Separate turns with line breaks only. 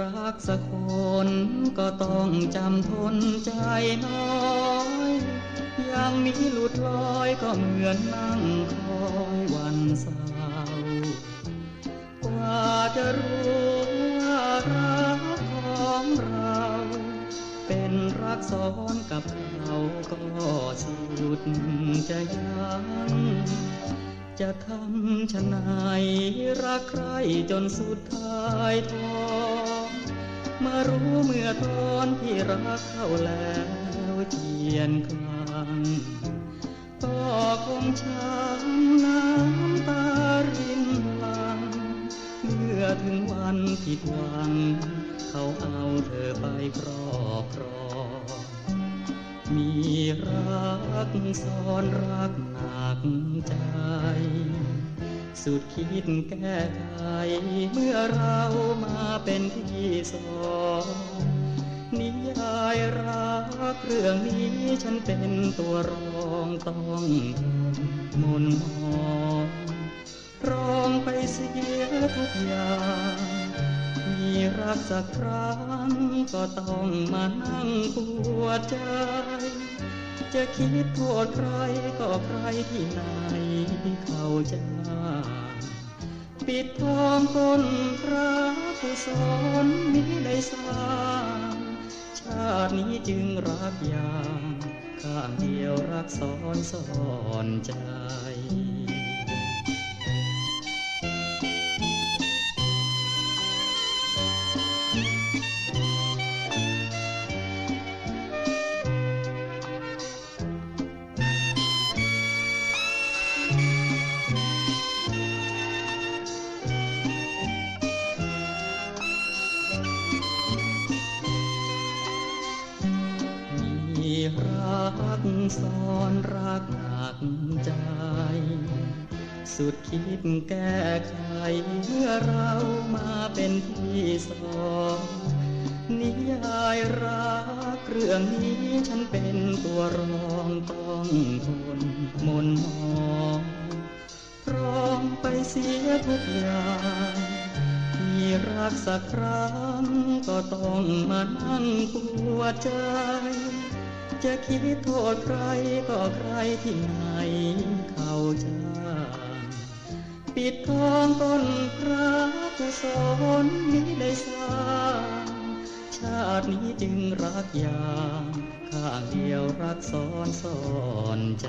รักสักคนก็ต้องจำทนใจน้อยยังมีหลุดลอยก็เหมือนนั่งคอยวันเศร้ากว่าจะรู้ว่ารักของเรา เป็นรักซ้อนกับเขาก็สุดจะยัง จะทำชะไหนรักใครจนสุดท้ายท้อมารู้เมื่อตอนที่รักเขาแล้วเจียนคลังก็คงช้ำน้ำตารินหลังเมื่อถึงวันผิดหวัง เขาเอาเธอไปครอบครอง มีรักซ้อนรักหนักใจ สุดคิดแก้ไขเมื่อเรามาเป็นที่สองนิยายรักเรื่องนี้ฉันเป็นตัวรองต้องมนมองร้องไปเสียทุกอย่าง รักสักครั้งก็ต้องมานั่งปวดใจ จะคิดโทษใครก็ใครที่ไหนเขาจะปิดทองตนพระกุศลมิได้สร้างชาตินี้จึงรักอย่างข้างเดียวรักซ้อนซ้อนใจ รักซ้อนรักหนักใจ สุดคิดแก้ไขเมื่อเรามาเป็นที่สองนิยายรักเรื่องนี้ฉันเป็นตัวรองต้องทนมนมองร้องไปเสียทุกอย่างมีรักสักครั้งก็ต้องมานั่งปวดใจ จะคิดโทษใครก็ใครที่ไหนเขาจะปิดทองต้นพระกุศลนี้ได้สร้างชาตินี้จึงรักอย่าง ข้างเดียวรักซ้อนซ้อนใจ